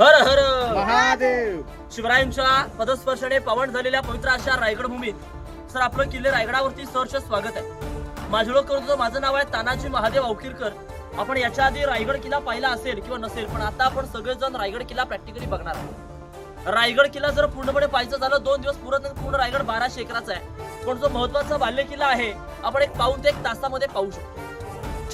हर हर. महादेव. शिवरायांच्या पदस्पर्शाने पावन झालेल्या पवित्र अशा रायगड भूमीत सर आपलं किल्ले रायगडावरती सहर्ष स्वागत आहे. माझं ओळख करून माझं नाव आहे तानाजी महादेव अवकिरकर आपण याच्या आधी रायगड किल्ला पाहिला असेल किंवा नसेल पण आता आपण सगळेजण रायगड किल्ला प्रॅक्टिकली बघणार आहोत. रायगड किल्ला जर पूर्णपणे पाहायचं झालं दोन दिवस पूर्ण पूर्ण रायगड बाराशे एकराचा आहे. पण जो महत्त्वाचा बाल्य किल्ला आहे आपण एक पाऊन ते एक तासामध्ये पाहू शकतो.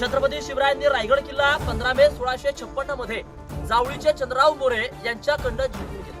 छत्रपती शिवरायांनी रायगड किल्ला पंधरा मे सोळाशे छप्पन्नमध्ये जावळीचे चंद्रराव मोरे यांच्याकडनं जिंकून घेतले.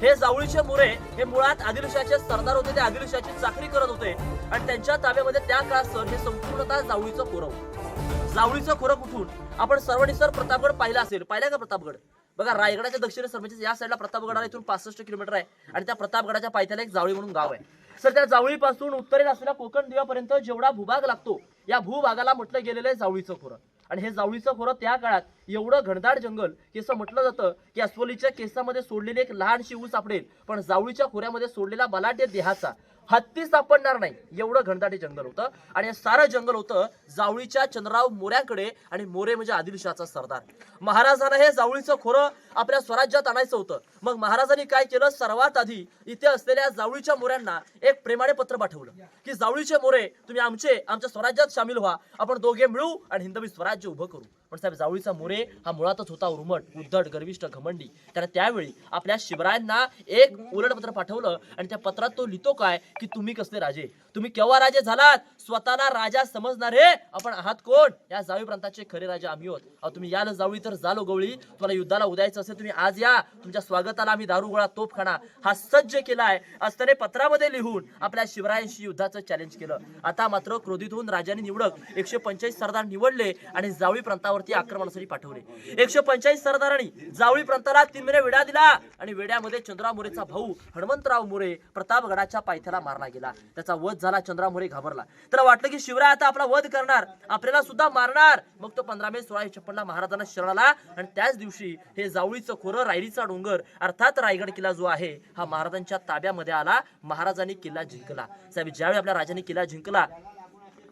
हे जावळीचे मोरे हे मुळात आदिलशाचे सरदार होते ते आदिलशाची चाकरी करत होते आणि त्यांच्या ताब्यामध्ये त्या काळात सर हे संपूर्णतः जावळीचं खोरं होतं. जावळीचं खोरं कुठून? आपण सर्वांनी सर प्रतापगड पाहिला असेल. पाहिला का प्रतापगड? बघा रायगडाच्या दक्षिण सर म्हणजे या साईडला प्रतापगडाला इथून पासष्ट किलोमीटर आहे आणि त्या प्रतापगडाच्या पायथ्याला एक जावळी म्हणून गाव आहे. सर त्या जावळीपासून उत्तरेला असलेल्या कोकण दिव्यापर्यंत जेवढा भूभाग लागतो या भूभागाला म्हटलं गेलेलं आहे जावळीचं खोरं. आणि हे जावळीचं खोरं त्या काळात एवढं घनदाट जंगल की असं म्हटलं जातं की अस्वलीच्या केसामध्ये सोडलेली एक लहानशी ऊस सापडेल. पण जावळीच्या खोऱ्यामध्ये सोडलेला बलाढ्य देहाचा. हत्ती सापडणार नाही. एवढं घनदाटी जंगल होतं. आणि हे सारं जंगल होतं जावळीच्या चंद्रराव मोऱ्याकडे आणि मोरे म्हणजे आदिलशहाचा सरदार. महाराजांना हे जावळीचं खोरं आपल्या स्वराज्यात आणायचं होतं. मग महाराजांनी काय केलं? सर्वात आधी इथे असलेल्या जावळीच्या मोऱ्यांना एक प्रेमाने पत्र पाठवलं. की जावळीचे मोरे तुम्ही आमचे आमच्या स्वराज्यात सामील व्हा. आपण दोघे मिळू आणि हिंदवी स्वराज्य उभं करू. पण साहेब जावळीचा मोरे हा मुळातच होता उर्मट उद्धट गर्विष्ठ घमंडी. त्यानं त्यावेळी आपल्या शिवरायांना एक उलट पत्र पाठवलं आणि त्या पत्रात तो लिहितो काय की तुम्ही कसले राजे? तुम्ही केव्हा राजे झालात? स्वतःला राजा समजणार हे आपण आहात कोण? या जावळी प्रांताचे खरे राजे आम्ही आहोत. तुम्ही याल जावळी तर जालो गवळी. तुम्हाला युद्धाला उद्यायचं असेल तुम्ही आज या. तुमच्या स्वागताला आम्ही दारू गोळा तोफखाना हा सज्ज केलाय असताना पत्रामध्ये लिहून आपल्या शिवरायांशी युद्धाचं चॅलेंज केलं. आता मात्र क्रोधित होऊन राजाने निवडक एकशे पंचाळीस सरदार निवडले आणि जावळी प्रांतावरती आक्रमणासाठी पाठवले. एकशे पंचाळीस सरदारांनी जावळी प्रांताला तीन महिने वेढा दिला आणि वेड्यामध्ये चंद्रा मोरेचा भाऊ हनुमंतराव मोरे प्रतापगडाच्या पायथ्याला मारला गेला. त्याचा वध झाला चंद्रा मोरे घाबरला. त्याला वाटलं की शिवराय आता आपला वध करणार. आपल्याला सुद्धा मारणार. मग तो पंधरा मे सोळाशे छप्पनला महाराजांना शरण आला आणि त्याच दिवशी हे जावळीचं खोरं रायरीचा डोंगर अर्थात रायगड किल्ला जो आहे हा महाराजांच्या ताब्यामध्ये आला महाराजांनी किल्ला जिंकला. साहेब ज्यावेळी आपल्या राजांनी किल्ला जिंकला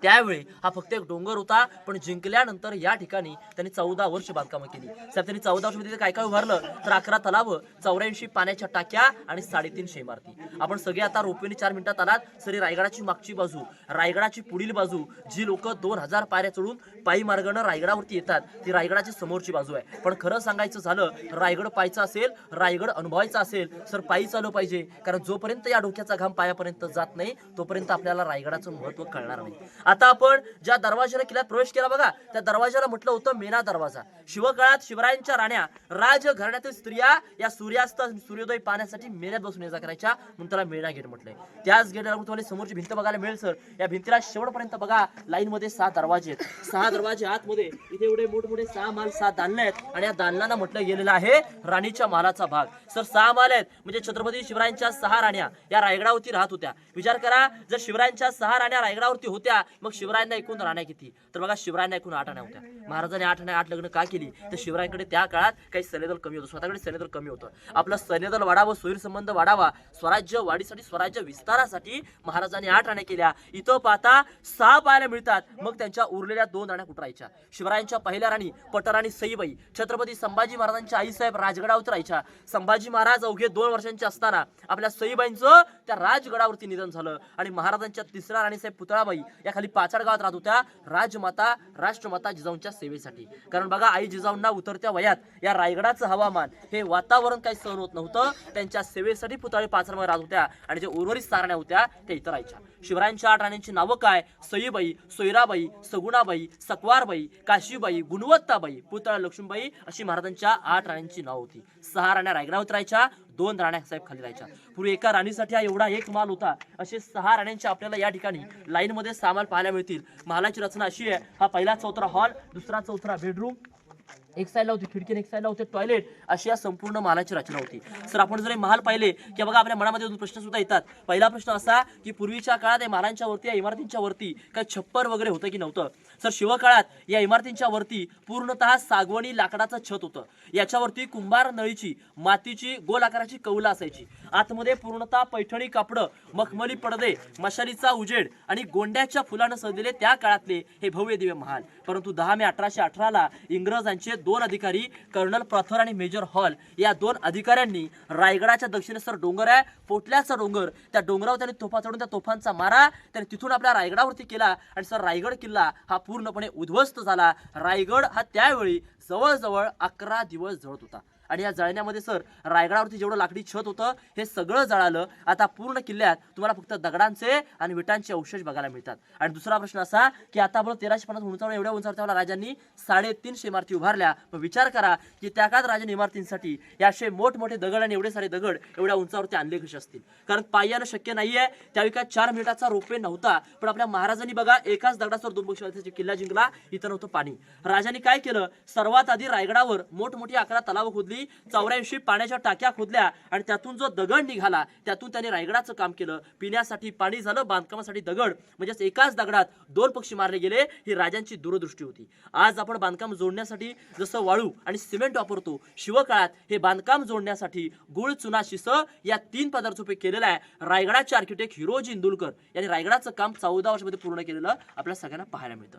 त्यावेळी हा फक्त एक डोंगर होता पण जिंकल्यानंतर या ठिकाणी त्यांनी चौदा वर्ष बांधकामं केली. साहेब त्यांनी चौदा वर्ष म्हणजे काय काय उभारलं? तर अकरा तलाव चौऱ्याऐंशी पाण्याच्या टाक्या आणि साडेतीनशे इमारती. आपण सगळे आता रोपवेने चार मिनिटात आलात. सरी रायगडाची मागची बाजू रायगडाची पुढील बाजू जी लोक दोन हजार पायऱ्या चढून पायी मार्गानं रायगडावरती येतात ती रायगडाची समोरची बाजू आहे. पण खरं सांगायचं झालं रायगड पायचा असेल रायगड अनुभवायचा असेल तर पायी चालू पाहिजे. कारण जोपर्यंत या डोक्याचा घाम पायापर्यंत जात नाही तोपर्यंत आपल्याला रायगडाचं महत्त्व कळणार नाही. आता आपण ज्या दरवाजाला किल्ल्यात प्रवेश केला बघा त्या दरवाजाला म्हटलं होतं मेना दरवाजा. शिवकाळात शिवरायांच्या राण्या राजघराण्यातील स्त्रिया या सूर्यास्त सूर्योदय पाहण्यासाठी मेन्यात बसून ये करायच्या. म्हणून त्याला मेणा गेट म्हटलंय. त्याच गेटला तुम्हाला समोरची भिंत बघायला मिळेल सर या भिंतीला शेवटपर्यंत बघा लाईन मध्ये सहा दरवाजे आहेत. सहा दरवाजे आतमध्ये इथे एवढे मोठमोठे सहा माल सहा दालनं आहेत. आणि या दालनांना म्हटलं गेलेलं आहे राणीच्या मालाचा भाग. सर सहा माल आहेत. म्हणजे छत्रपती शिवरायांच्या सहा राण्या या रायगडावरती राहत होत्या. विचार करा जर शिवरायांच्या सहा राण्या रायगडावरती होत्या मग शिवरायांना एकूण राण्या किती? तर बघा शिवरायांना एकूण आठ राण्या होत्या. महाराजांनी आठ आणि आठ लग्न का केली? तर शिवरायांकडे त्या काळात काही सैन्यदल कमी होतं. स्वतःकडे सैन्यदल कमी होतं. आपलं सैन्यदल वाढावं सोयीर संबंध वाढावा स्वराज्य वाढीसाठी स्वराज्य विस्तारासाठी महाराजांनी आठ राण्या केल्या. इथं पाहता सहा पाहायला मिळतात. मग त्यांच्या उरलेल्या दोन राण्या कुठरायच्या शिवरायांच्या पहिल्या राणी पटराणी सईबाई. छत्रपती संभाजी महाराजांच्या आईसाहेब राजगडावर उतरायच्या संभाजी महाराज अवघे दोन वर्षांचे असताना आपल्या सईबाईंचं त्या राजगडावरती निधन झालं. आणि महाराजांच्या तिसऱ्या राणीसाहेब पुतळाबाई या खाली आणि पाचाड गावात राहत होत्या राजमाता राष्ट्रमाता जिजाऊंच्या सेवेसाठी. कारण बघा आई जिजाऊंना उतरत्या वयात या रायगडाचं हवामान हे वातावरण काही सहन होत नव्हतं. त्यांच्या सेवेसाठी पुतळे पाचाडमध्ये राहत होत्या आणि जे उर्वरित सारण्या होत्या त्या इतर राहायच्या. शिवरायांच्या आठ राण्यांची नावं काय? सईबाई सोयराबाई सगुणाबाई सकवारबाई काशीबाई गुणवत्ताबाई पुतळा लक्ष्मीबाई अशी महाराजांच्या आठ राण्यांची नावं होती. सहा राण्या रायगडावर राहायच्या दोन राण्या साहेब खाली जायच्या पूर्वी एका राणीसाठी हा एवढा एक माल होता. असे सहा राण्यांच्या आपल्याला या ठिकाणी लाईन मध्ये पाहायला मिळतील. महालाची रचना अशी आहे हा पहिला चौथरा हॉल दुसरा चौथरा बेडरूम एक साईडला होती खिडकी एक साईडला होते टॉयलेट अशी या संपूर्ण मालाची रचना होती. सर आपण जर हे महाल पाहिले की बघा आपल्या मनामध्ये दोन प्रश्न सुद्धा येतात. पहिला प्रश्न असा की पूर्वीच्या काळात या मालांच्या वरती या इमारतींच्या वरती काही छप्पर वगैरे होतं की नव्हतं? सर शिवकाळात या इमारतींच्या वरती पूर्णतः सागवणी लाकडाचं छत होतं. याच्यावरती कुंभार नळीची मातीची गोल आकाराची कौला असायची. आतमध्ये पूर्णतः पैठणी कापडं मखमली पडदे मशालीचा उजेड आणि गोंड्याच्या फुलानं सजलेले त्या काळातले हे भव्य दिव्य महाल. परंतु दहा मे अठराशे अठराला इंग्रजांचे दोन अधिकारी कर्नल प्रथर आणि मेजर हॉल. या दोन अधिकाऱ्यांनी रायगडाच्या दक्षिणेसर सर डोंगर आहे. पोटल्याचा डोंगर. त्या डोंगरावर त्यांनी तोफा चढून त्या तोफांचा मारा. त्यांनी तिथून आपल्या रायगडावरती केला. आणि सर रायगड किल्ला हा पूर्णपणे उद्ध्वस्त झाला. रायगड हा त्यावेळी जवळजवळ अकरा दिवस जळत होता. आणि या जळण्यामध्ये सर रायगडावरती जेवढं लाकडी छत होतं हे सगळं जळालं. आता पूर्ण किल्ल्यात तुम्हाला फक्त दगडांचे आणि विटांचे अवशेष बघायला मिळतात. आणि दुसरा प्रश्न असा की आता आपण तेराशे पन्नास उंचावर एवढ्या उंचावर राजांनी साडेतीनशे इमारती उभारल्या. मग विचार करा की त्या काळात राजाने इमारतींसाठी या मोठमोठे दगड आणि एवढे सारे दगड एवढ्या उंचावरती आणले कसे असतील? कारण पायानं शक्य नाहीये. त्यावेळी काय चार मिनिटाचा रोपवे नव्हता. पण आपल्या महाराजांनी बघा एकाच दगडावर दोन किल्ला जिंकला. इथं नव्हतं पाणी. राजांनी काय केलं? सर्वात आधी रायगडावर. मोठमोठी अकरा तलाव खोदली चौऱ्याऐंशी पाण्याच्या टाक्या खोदल्या आणि त्यातून जो दगड निघाला त्यातून त्यांनी रायगडाचं काम केलं. पिण्यासाठी पाणी झालं बांधकामासाठी दगड म्हणजेच एकाच दगडात दोन पक्षी मारले गेले ही राजांची दूरदृष्टी होती. आज आपण बांधकाम जोडण्यासाठी जसं वाळू आणि सिमेंट वापरतो शिवकाळात हे बांधकाम जोडण्यासाठी गुळ चुना शिस या तीन पदार्थ उपयोग केलेला आहे. रायगडाचे आर्किटेक्ट हिरोजी इंदुलकर यांनी रायगडाचं काम चौदा वर्षामध्ये पूर्ण केलेलं आपल्या सगळ्यांना पाहायला मिळतं.